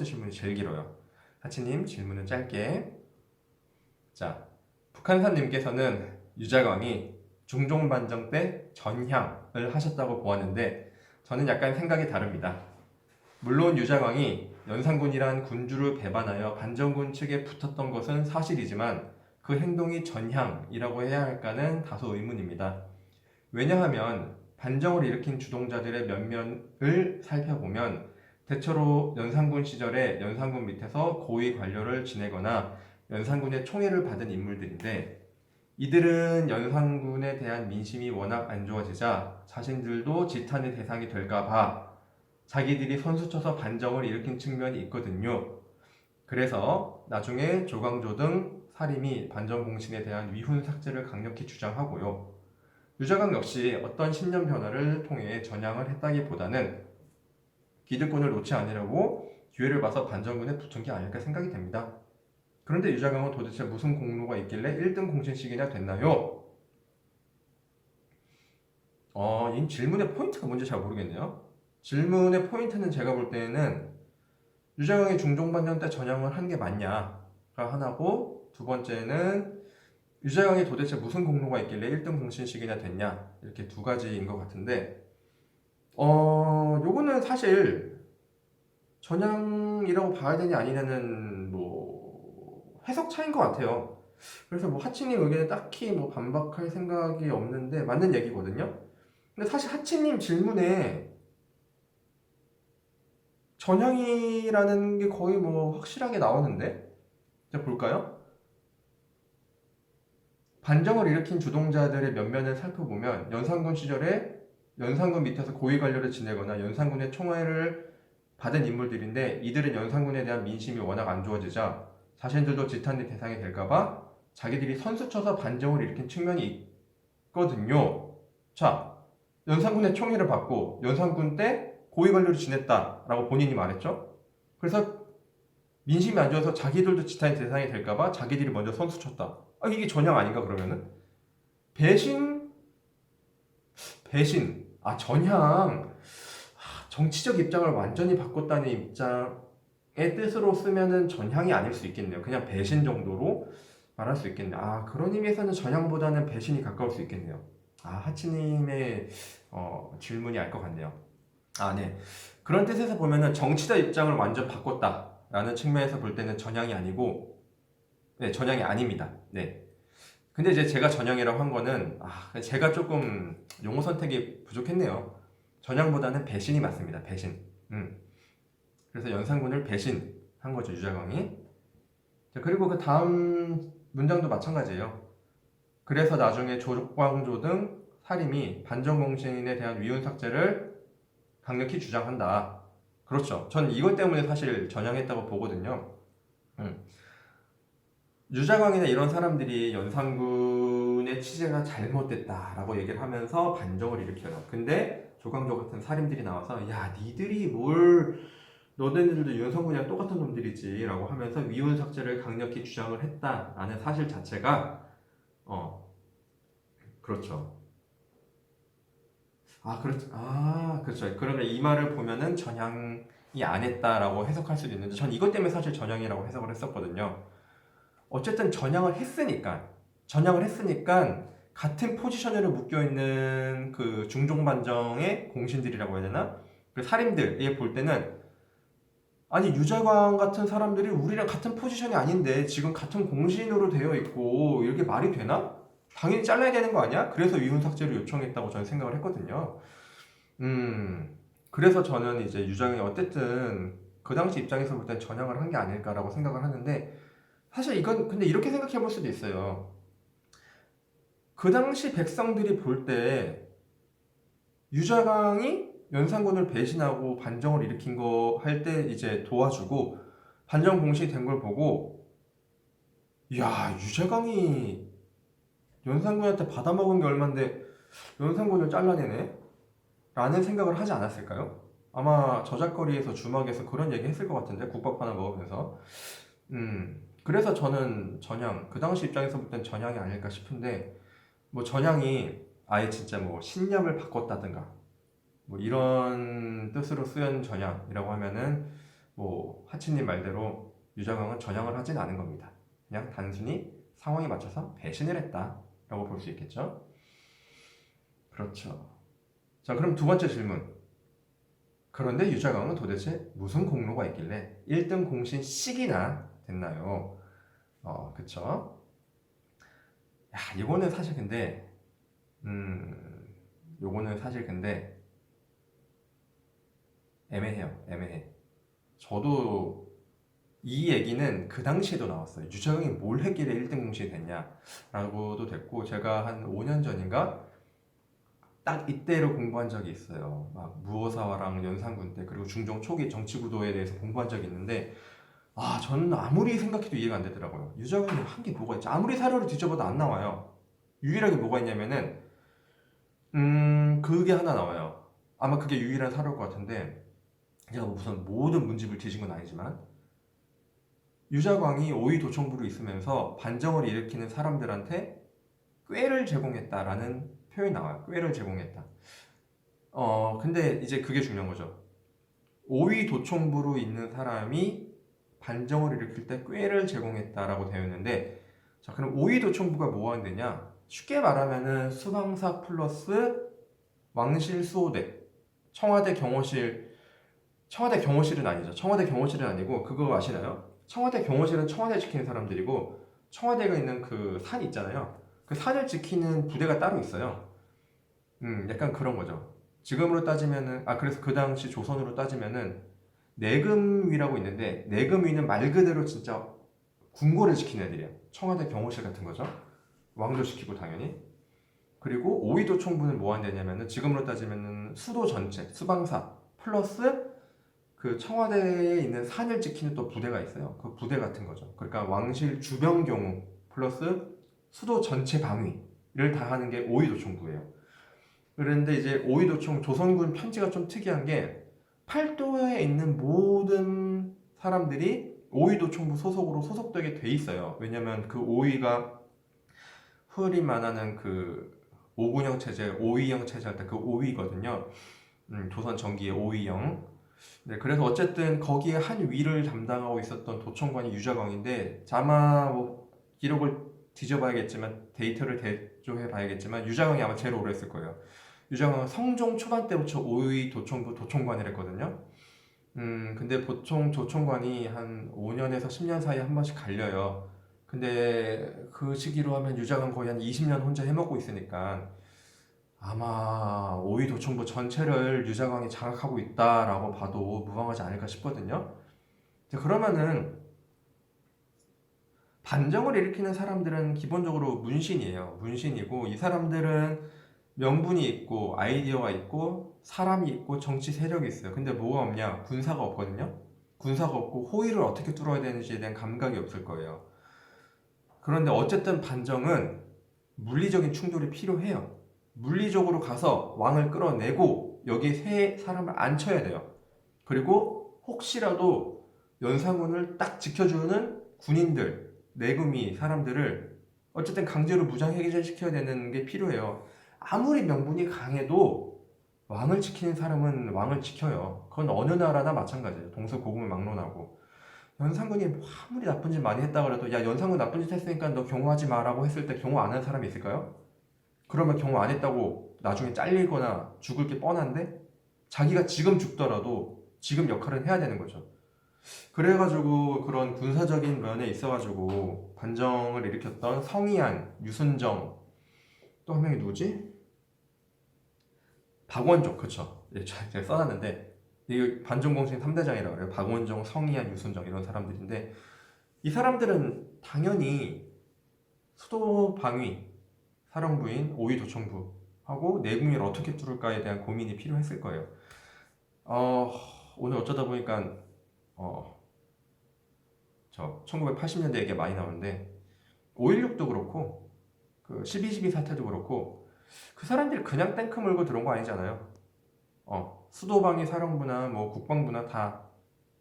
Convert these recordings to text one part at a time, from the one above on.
번째 질문이 제일 길어요. 하치님 질문은 짧게. 자, 북한산님께서는 유자광이 중종 반정 때 전향을 하셨다고 보았는데 저는 약간 생각이 다릅니다. 물론 유자광이 연산군이란 군주를 배반하여 반정군 측에 붙었던 것은 사실이지만 그 행동이 전향이라고 해야 할까는 다소 의문입니다. 왜냐하면 반정을 일으킨 주동자들의 면면을 살펴보면 대체로 연산군 시절에 연산군 밑에서 고위 관료를 지내거나 연산군의 총애를 받은 인물들인데 이들은 연산군에 대한 민심이 워낙 안 좋아지자 자신들도 지탄의 대상이 될까봐 자기들이 선수쳐서 반정을 일으킨 측면이 있거든요. 그래서 나중에 조광조 등 사림이 반정 공신에 대한 위훈 삭제를 강력히 주장하고요. 유자광 역시 어떤 신념 변화를 통해 전향을 했다기보다는 기득권을 놓지 않으려고 기회를 봐서 반정군에 붙은 게 아닐까 생각이 됩니다. 그런데 유자광은 도대체 무슨 공로가 있길래 1등 공신식이나 됐나요? 어, 이 질문의 포인트가 뭔지 잘 모르겠네요. 질문의 포인트는 제가 볼 때는 유자광이 중종반정 때 전향을 한 게 맞냐가 하나고 두 번째는 유자광이 도대체 무슨 공로가 있길래 1등 공신식이나 됐냐 이렇게 두 가지인 것 같은데 어 요거는 사실 전향이라고 봐야 되냐 아니냐는 뭐 해석 차이인 것 같아요. 그래서 뭐 하치님 의견에 딱히 뭐 반박할 생각이 없는데 맞는 얘기거든요. 근데 사실 하치님 질문에 전향이라는 게 거의 뭐 확실하게 나오는데 자 볼까요? 반정을 일으킨 주동자들의 면면을 살펴보면 연산군 시절에 연산군 밑에서 고위 관료를 지내거나 연산군의 총애를 받은 인물들인데 이들은 연산군에 대한 민심이 워낙 안 좋아지자 자신들도 지탄의 대상이 될까봐 자기들이 선수쳐서 반정을 일으킨 측면이 있거든요. 자, 연산군의 총애를 받고 연산군 때 고위 관료를 지냈다라고 본인이 말했죠. 그래서 민심이 안 좋아서 자기들도 지탄의 대상이 될까봐 자기들이 먼저 선수 쳤다. 아 이게 전향 아닌가 그러면은 배신 배신 아 전향 아, 정치적 입장을 완전히 바꿨다는 입장의 뜻으로 쓰면은 전향이 아닐 수 있겠네요. 그냥 배신 정도로 말할 수 있겠네요. 아 그런 의미에서는 전향보다는 배신이 가까울 수 있겠네요. 아 하치님의 어, 질문이 알 것 같네요. 아 네. 그런 뜻에서 보면은 정치적 입장을 완전 바꿨다라는 측면에서 볼 때는 전향이 아니고 네, 전향이 아닙니다. 네. 근데 이제 제가 전향이라고 한 거는 아, 제가 조금 용어 선택이 부족했네요. 전향보다는 배신이 맞습니다. 배신. 음. 그래서 연산군을 배신한 거죠 유자광이. 자, 그리고 그 다음 문장도 마찬가지예요. 그래서 나중에 조광조 등 사림이 반정공신에 대한 위훈 삭제를 강력히 주장한다. 그렇죠. 전 이것 때문에 사실 전향했다고 보거든요. 음. 유자광이나 이런 사람들이 연산군의 취재가 잘못됐다라고 얘기를 하면서 반정을 일으켜요. 근데 조광조 같은 살인들이 나와서 야 니들이 뭘 너네들도 연산군이랑 똑같은 놈들이지라고 하면서 위훈 삭제를 강력히 주장을 했다라는 사실 자체가 어 그렇죠. 아 그렇죠. 아 그렇죠. 그러면 이 말을 보면은 전향이 안 했다라고 해석할 수도 있는데 전 이것 때문에 사실 전향이라고 해석을 했었거든요. 어쨌든 전향을 했으니까 전향을 했으니까 같은 포지션으로 묶여 있는 그 중종 반정의 공신들이라고 해야 되나? 그 살인들에 볼 때는 아니 유자광 같은 사람들이 우리랑 같은 포지션이 아닌데 지금 같은 공신으로 되어 있고 이렇게 말이 되나? 당연히 잘라야 되는 거 아니야? 그래서 위훈 삭제를 요청했다고 저는 생각을 했거든요. 음, 그래서 저는 이제 유자광이 어쨌든 그 당시 입장에서 볼땐 전향을 한 게 아닐까라고 생각을 하는데 사실 이건 근데 이렇게 생각해 볼 수도 있어요. 그 당시 백성들이 볼 때 유자광이 연산군을 배신하고 반정을 일으킨 거 할 때 이제 도와주고 반정 공신이 된 걸 보고 야 유자광이 연산군한테 받아먹은 게 얼만데 연산군을 잘라내네? 라는 생각을 하지 않았을까요? 아마 저작거리에서 주막에서 그런 얘기 했을 것 같은데 국밥 하나 먹으면서 음 그래서 저는 전향 그 당시 입장에서 볼 땐 전향이 아닐까 싶은데 뭐 전향이 아예 진짜 뭐 신념을 바꿨다든가 뭐 이런 뜻으로 쓰인 전향이라고 하면은 뭐 하치님 말대로 유자광은 전향을 하진 않은 겁니다. 그냥 단순히 상황에 맞춰서 배신을 했다라고 볼 수 있겠죠. 그렇죠. 자, 그럼 두 번째 질문. 그런데 유자광은 도대체 무슨 공로가 있길래 1등 공신 씩이나 됐나요? 어, 그쵸? 야, 이거는 사실 근데, 음, 요거는 사실 근데 애매해요. 애매해. 저도 이 얘기는 그 당시에도 나왔어요. 유자광이 뭘 했길래 1등 공신이 됐냐라고도 됐고, 제가 한 5년 전인가 딱 이때로 공부한 적이 있어요. 막 무어사화랑 연산군 때 그리고 중종 초기 정치 구도에 대해서 공부한 적이 있는데 아 저는 아무리 생각해도 이해가 안 되더라고요. 유자광이 한게 뭐가 있지? 아무리 사료를 뒤져봐도 안 나와요. 유일하게 뭐가 있냐면은 음 그게 하나 나와요. 아마 그게 유일한 사료일 것 같은데 제가 무슨 모든 문집을 뒤진 건 아니지만 유자광이 오이 도청부로 있으면서 반정을 일으키는 사람들한테 꾀를 제공했다라는 표현이 나와요. 꾀를 제공했다. 어, 근데 이제 그게 중요한 거죠. 오위 도청부로 있는 사람이 반정을 일으킬 때 꾀를 제공했다라고 되어 있는데, 자, 그럼 오위 도청부가 뭐 하는 데냐? 쉽게 말하면은 수방사 플러스 왕실 수호대, 청와대 경호실, 청와대 경호실은 아니죠. 청와대 경호실은 아니고, 그거 아시나요? 청와대 경호실은 청와대 지키는 사람들이고, 청와대가 있는 그 산 있잖아요. 그 산을 지키는 부대가 따로 있어요. 음, 약간 그런 거죠. 지금으로 따지면은, 아, 그래서 그 당시 조선으로 따지면은, 내금위라고 있는데, 내금위는 말 그대로 진짜 궁궐을 지키는 애들이에요. 청와대 경호실 같은 거죠. 왕조 시키고 당연히. 그리고 오이도 총부는 뭐 하는 데냐면은, 지금으로 따지면은 수도 전체, 수방사, 플러스 그 청와대에 있는 산을 지키는 또 부대가 있어요. 그 부대 같은 거죠. 그러니까 왕실 주변 경우, 플러스 수도 전체 방위를 다 하는 게 오이도총부예요. 그런데 이제 오이도총 조선군 편지가 좀 특이한 게 팔도에 있는 모든 사람들이 오이도총부 소속으로 소속되게 돼 있어요. 왜냐면 그 오이가 흔히 말하는 그 오군형 체제, 오이형 체제 할 때그 오이거든요. 음, 조선 전기의 오이형. 네, 그래서 어쨌든 거기에 한 위를 담당하고 있었던 도청관이 유자광인데 아마 뭐 기록을 뒤져봐야겠지만 데이터를 대조해 봐야겠지만 유자광이 아마 제일 오래 했을 거예요. 유자광은 성종 초반 때부터 오의 도청부 도청관을 했거든요. 음, 근데 보통 도청관이 한 5년에서 10년 사이에 한 번씩 갈려요. 근데 그 시기로 하면 유자광 거의 한 20년 혼자 해먹고 있으니까 아마 오의 도청부 전체를 유자광이 장악하고 있다라고 봐도 무방하지 않을까 싶거든요. 그러면은 반정을 일으키는 사람들은 기본적으로 문신이에요. 문신이고 이 사람들은 명분이 있고 아이디어가 있고 사람이 있고 정치 세력이 있어요. 근데 뭐가 없냐? 군사가 없거든요. 군사가 없고 호의를 어떻게 뚫어야 되는지에 대한 감각이 없을 거예요. 그런데 어쨌든 반정은 물리적인 충돌이 필요해요. 물리적으로 가서 왕을 끌어내고 여기에 세 사람을 앉혀야 돼요. 그리고 혹시라도 연산군을 딱 지켜주는 군인들, 내금이 사람들을 어쨌든 강제로 무장 해제시켜야 되는 게 필요해요. 아무리 명분이 강해도 왕을 지키는 사람은 왕을 지켜요. 그건 어느 나라나 마찬가지예요. 동서고금을 막론하고. 연산군이 뭐 아무리 나쁜 짓 많이 했다 그래도 야 연산군 나쁜 짓 했으니까 너 경호하지 마라고 했을 때 경호 안 하는 사람이 있을까요? 그러면 경호 안 했다고 나중에 잘리거나 죽을 게 뻔한데 자기가 지금 죽더라도 지금 역할은 해야 되는 거죠. 그래가지고 그런 군사적인 면에 있어가지고 반정을 일으켰던 성희안, 유순정 또 한 명이 누구지? 박원종 그쵸? 예, 제가 써놨는데 이 반정공신 3대장이라고 그래요. 박원종, 성희안, 유순정 이런 사람들인데 이 사람들은 당연히 수도 방위, 사령부인 오이도청부 하고 내국민을 어떻게 뚫을까에 대한 고민이 필요했을 거예요. 어, 오늘 어쩌다 보니까 어, 저 1980년대 얘기가 많이 나오는데 5.16도 그렇고 그 12.12 사태도 그렇고 그 사람들이 그냥 탱크 몰고 들어온 거 아니잖아요. 어, 수도방위 사령부나 뭐 국방부나 다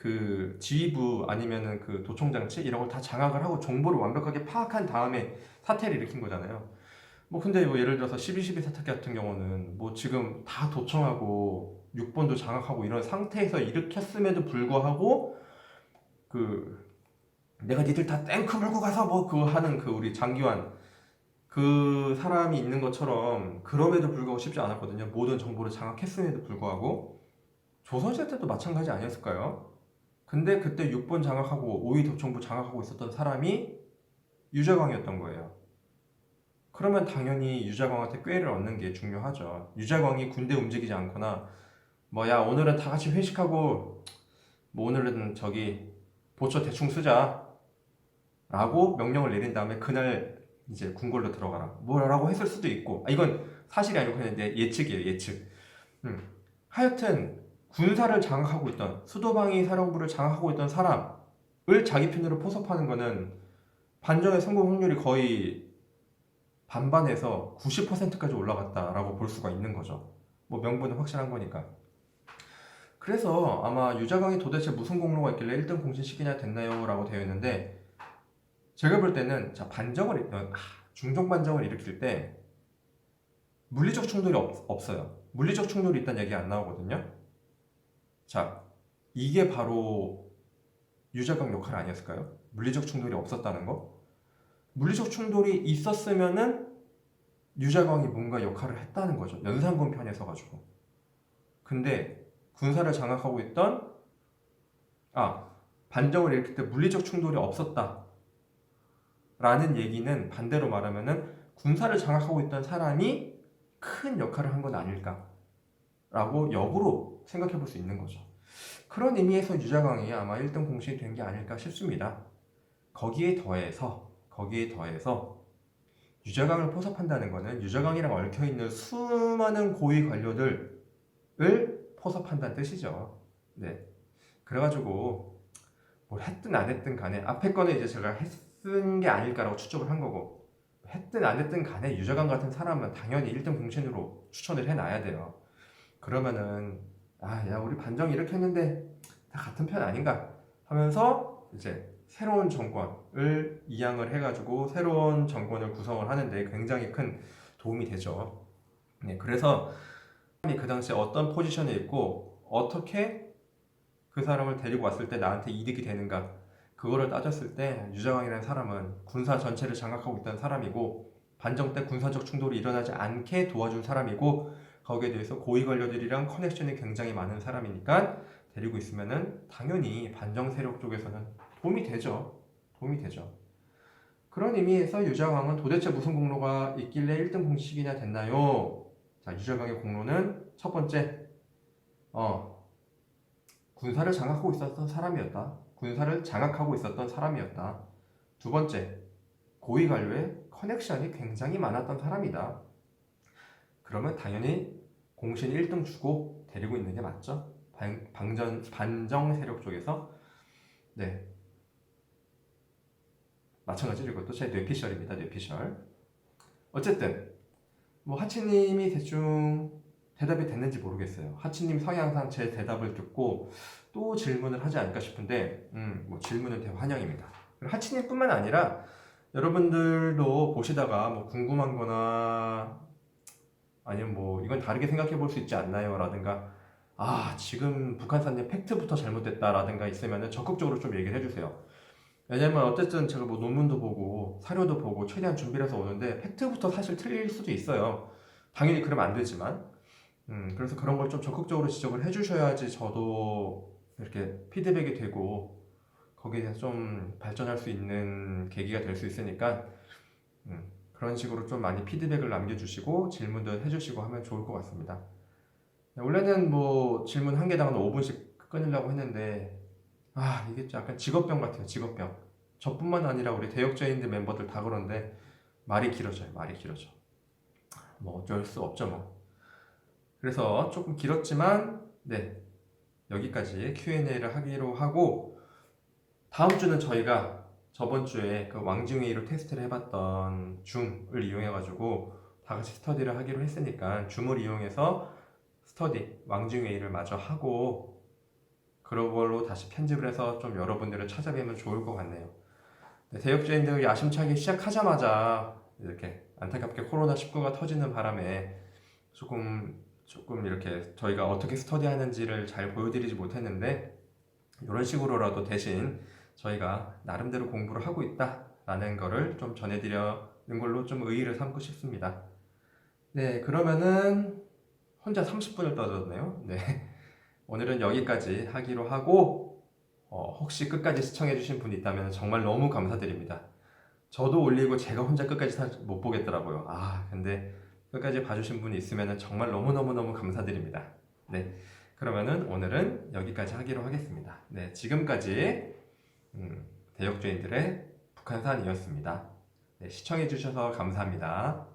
그 지휘부 아니면은 그 도청장치 이런 걸 다 장악을 하고 정보를 완벽하게 파악한 다음에 사태를 일으킨 거잖아요. 뭐 근데 뭐 예를 들어서 12.12 사태 같은 경우는 뭐 지금 다 도청하고 육본도 장악하고 이런 상태에서 일으켰음에도 불구하고 그 내가 니들 다 탱크 몰고 가서 뭐 그거 하는 그 우리 장기환 그 사람이 있는 것처럼 그럼에도 불구하고 쉽지 않았거든요. 모든 정보를 장악했음에도 불구하고 조선시대 때도 마찬가지 아니었을까요? 근데 그때 6번 장악하고 5위 도청부 장악하고 있었던 사람이 유자광이었던 거예요. 그러면 당연히 유자광한테 꾀를 얻는 게 중요하죠. 유자광이 군대 움직이지 않거나 뭐야 오늘은 다 같이 회식하고 뭐 오늘은 저기 보초 대충 쓰자 라고 명령을 내린 다음에 그날 이제 궁궐로 들어가라 뭐라고 했을 수도 있고 아, 이건 사실이 아니고 그냥 이제 예측이에요 예측 음. 하여튼 군사를 장악하고 있던 수도방위 사령부를 장악하고 있던 사람을 자기 편으로 포섭하는 거는 반정의 성공 확률이 거의 반반에서 90%까지 올라갔다라고 볼 수가 있는 거죠. 뭐 명분은 확실한 거니까. 그래서 아마 유자광이 도대체 무슨 공로가 있길래 1등 공신시키냐 됐나요? 라고 되어 있는데 제가 볼 때는 자 반정을 일- 아, 중종 반정을 일으킬 때 물리적 충돌이 없, 없어요. 물리적 충돌이 있다는 얘기 안 나오거든요. 자 이게 바로 유자광 역할 아니었을까요? 물리적 충돌이 없었다는 거. 물리적 충돌이 있었으면은 유자광이 뭔가 역할을 했다는 거죠. 연산군 편에 서가지고. 근데 군사를 장악하고 있던 아 반정을 일으킬 때 물리적 충돌이 없었다. 라는 얘기는 반대로 말하면은 군사를 장악하고 있던 사람이 큰 역할을 한 건 아닐까. 라고 역으로 생각해 볼 수 있는 거죠. 그런 의미에서 유자광이 아마 1등 공신이 된 게 아닐까 싶습니다. 거기에 더해서 거기에 더해서 유자광을 포섭한다는 것은 유자광이랑 얽혀 있는 수많은 고위 관료들을 포섭한다는 뜻이죠. 네. 그래가지고 뭘 했든 안 했든 간에 앞에 거는 이제 제가 했 은게 아닐까라고 추측을 한 거고 했든 안 했든 간에 유자광 같은 사람은 당연히 1등 공신으로 추천을 해놔야 돼요. 그러면은 아, 야, 우리 반정 이렇게 했는데 다 같은 편 아닌가 하면서 이제 새로운 정권을 이양을 해가지고 새로운 정권을 구성을 하는데 굉장히 큰 도움이 되죠. 네, 그래서 그 당시에 어떤 포지션에 있고 어떻게 그 사람을 데리고 왔을 때 나한테 이득이 되는가 그거를 따졌을 때 유자광이라는 사람은 군사 전체를 장악하고 있던 사람이고 반정 때 군사적 충돌이 일어나지 않게 도와준 사람이고 거기에 대해서 고위 관료들이랑 커넥션이 굉장히 많은 사람이니까 데리고 있으면은 당연히 반정 세력 쪽에서는 도움이 되죠. 도움이 되죠. 그런 의미에서 유자광은 도대체 무슨 공로가 있길래 1등 공식이냐 됐나요? 자, 유자광의 공로는 첫 번째, 어, 군사를 장악하고 있었던 사람이었다. 군사를 장악하고 있었던 사람이었다. 두 번째, 고위 관료의 커넥션이 굉장히 많았던 사람이다. 그러면 당연히 공신 1등 주고 데리고 있는 게 맞죠? 반, 방전, 반정 세력 쪽에서 네 마찬가지로 이것도 제 뇌피셜입니다 뇌피셜 어쨌든 뭐 하치님이 대충 대답이 됐는지 모르겠어요 하치님 성향상 제 대답을 듣고 또 질문을 하지 않을까 싶은데 음 뭐 질문은 대환영입니다 하치님 뿐만 아니라 여러분들도 보시다가 뭐 궁금한 거나 아니면 뭐 이건 다르게 생각해 볼 수 있지 않나요? 라든가 아 지금 북한산의 팩트부터 잘못됐다라든가 있으면 적극적으로 좀 얘기를 해주세요. 왜냐면 어쨌든 제가 뭐 논문도 보고 사료도 보고 최대한 준비를 해서 오는데 팩트부터 사실 틀릴 수도 있어요. 당연히 그러면 안 되지만 음 그래서 그런 걸 좀 적극적으로 지적을 해주셔야지 저도 이렇게 피드백이 되고 거기에 좀 발전할 수 있는 계기가 될 수 있으니까 음, 그런 식으로 좀 많이 피드백을 남겨주시고 질문도 해주시고 하면 좋을 것 같습니다. 네, 원래는 뭐 질문 한 개당 5분씩 끊으려고 했는데 아 이게 좀 약간 직업병 같아요 직업병. 저뿐만 아니라 우리 대역죄인들 멤버들 다 그런데 말이 길어져요 말이 길어져. 뭐 어쩔 수 없죠 뭐 그래서 조금 길었지만 네 여기까지 Q&A를 하기로 하고 다음 주는 저희가 저번 주에 그 왕중회의로 테스트를 해봤던 줌을 이용해가지고 다 같이 스터디를 하기로 했으니까 줌을 이용해서 스터디 왕중회의를 마저 하고 그런 걸로 다시 편집을 해서 좀 여러분들을 찾아뵈면 좋을 것 같네요. 네, 대역죄인들 야심차게 시작하자마자 이렇게 안타깝게 코로나19가 터지는 바람에 조금 조금 이렇게 저희가 어떻게 스터디하는지를 잘 보여드리지 못했는데 이런 식으로라도 대신 저희가 나름대로 공부를 하고 있다라는 거를 좀 전해드리는 걸로 좀 의의를 삼고 싶습니다. 네, 그러면은 혼자 30분을 떠들었네요. 네. 오늘은 여기까지 하기로 하고 어, 혹시 끝까지 시청해주신 분이 있다면 정말 너무 감사드립니다. 저도 올리고 제가 혼자 끝까지 다못 보겠더라고요. 아, 근데 끝까지 봐주신 분이 있으면 정말 너무너무너무 감사드립니다. 네. 그러면은 오늘은 여기까지 하기로 하겠습니다. 네. 지금까지 음, 대역죄인들의 북한산이었습니다. 네, 시청해주셔서 감사합니다.